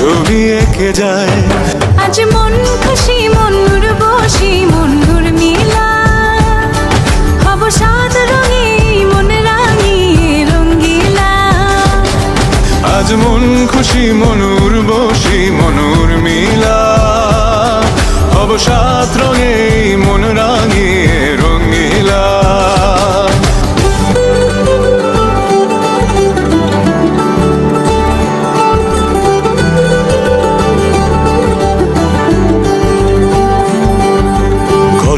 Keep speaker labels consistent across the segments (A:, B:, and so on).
A: ছবি এঁকে যায়।
B: আজ মন খুশি মন বসি মন মিলা। হব সাত রঙে মন রাঙিয়ে রঙ্গিলা
A: আজ মন খুশি মনুর বসি মনুর মিলা। হব সাত রঙে মন রাঙিয়ে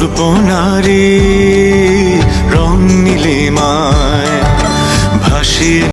A: কল্পনারে রং নীলিমায় ভাসিয়ে